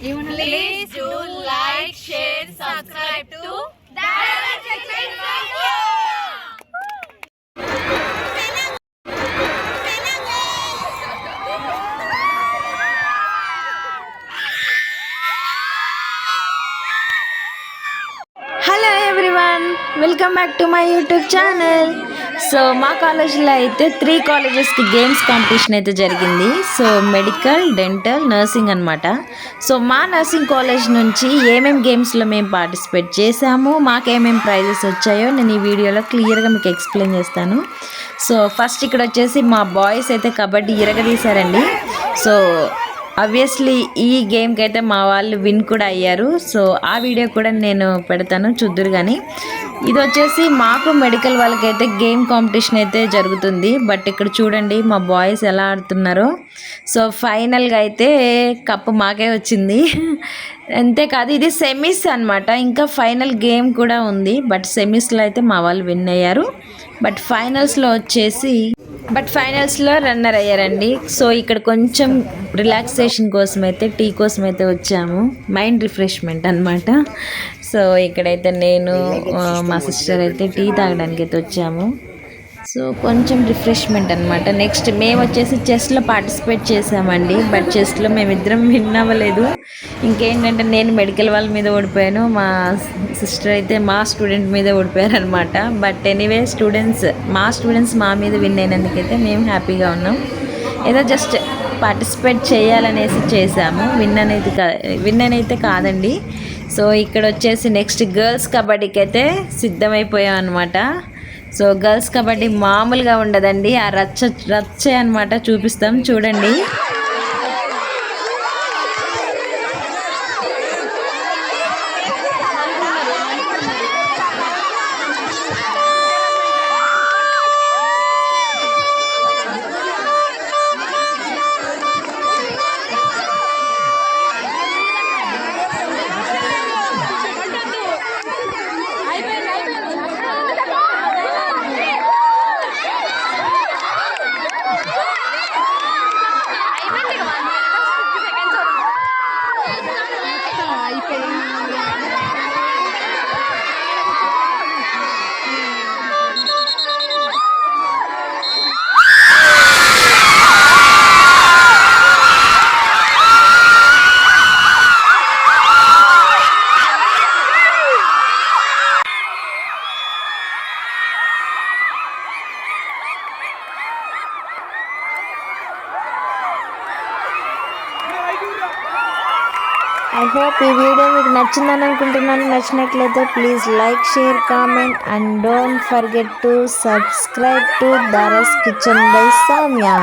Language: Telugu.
You wanna Please do like, share, subscribe to Hello everyone, welcome back to my YouTube channel. So మా కాలేజీలో అయితే త్రీ కాలేజెస్కి గేమ్స్ కాంపిటీషన్ అయితే జరిగింది. సో మెడికల్ డెంటల్ నర్సింగ్ అనమాట సో మా నర్సింగ్ కాలేజ్ నుంచి ఏమేమి గేమ్స్లో మేము పార్టిసిపేట్ చేసాము మాకు ఏమేమి ప్రైజెస్ వచ్చాయో నేను ఈ వీడియోలో క్లియర్గా మీకు ఎక్స్ప్లెయిన్ చేస్తాను. సో ఫస్ట్ ఇక్కడ వచ్చేసి మా బాయ్స్ అయితే కబడ్డీ ఇరగదీశారండి. సో అబ్వియస్లీ ఈ గేమ్కి అయితే మా వాళ్ళు విన్ కూడా అయ్యారు. సో ఆ వీడియో కూడా నేను పెడతాను చూద్దురు కానీ ఇది వచ్చేసి మాకు మెడికల్ వాళ్ళకైతే గేమ్ కాంపిటీషన్ అయితే జరుగుతుంది. బట్ ఇక్కడ చూడండి మా బాయ్స్ ఎలా ఆడుతున్నారో. సో ఫైనల్గా అయితే కప్పు మాకే వచ్చింది. అంతేకాదు ఇది సెమీస్ అన్నమాట. ఇంకా ఫైనల్ గేమ్ కూడా ఉంది. బట్ సెమీస్లో అయితే మా వాళ్ళు విన్ అయ్యారు. బట్ ఫైనల్స్లో వచ్చేసి బట్ ఫైనల్స్లో రన్నర్ అయ్యారండి. సో ఇక్కడ కొంచెం రిలాక్సేషన్ కోసం అయితే టీ కోసం అయితే వచ్చాము. మైండ్ రిఫ్రెష్మెంట్ అనమాట సో ఇక్కడైతే నేను మా సిస్టర్ అయితే టీ తాగడానికి అయితే వచ్చాము. సో కొంచెం రిఫ్రెష్మెంట్ అనమాట నెక్స్ట్ మేము వచ్చేసి చెస్లో పార్టిసిపేట్ చేసామండి. బట్ చెస్లో మేమిద్దరం విన్ అవ్వలేదు. ఇంకేంటంటే నేను మెడికల్ వాళ్ళ మీద ఓడిపోయాను. మా సిస్టర్ అయితే మా స్టూడెంట్ మీద ఓడిపోయారు అనమాట బట్ ఎనీవే స్టూడెంట్స్ మా స్టూడెంట్స్ మా మీద విన్ అయినందుకైతే మేము హ్యాపీగా ఉన్నాం. ఏదో జస్ట్ పార్టిసిపేట్ చేయాలనేసి చేసాము. విన్ అనేది కా విన్ అయితే కాదండి. సో ఇక్కడ వచ్చేసి నెక్స్ట్ గర్ల్స్ కబడ్డీకి అయితే సిద్ధమైపోయాం అనమాట సో గర్ల్స్ కబడ్డీ మామూలుగా ఉండదండి. ఆ రచ్చ రచ్చే అనమాట చూపిస్తాం. చూడండి. ఐ హోప్ ఈ వీడియో మీకు నచ్చిందని అనుకుంటున్నాను. నచ్చినట్లయితే please like share comment and don't forget to subscribe to Dhara's kitchen bye Samya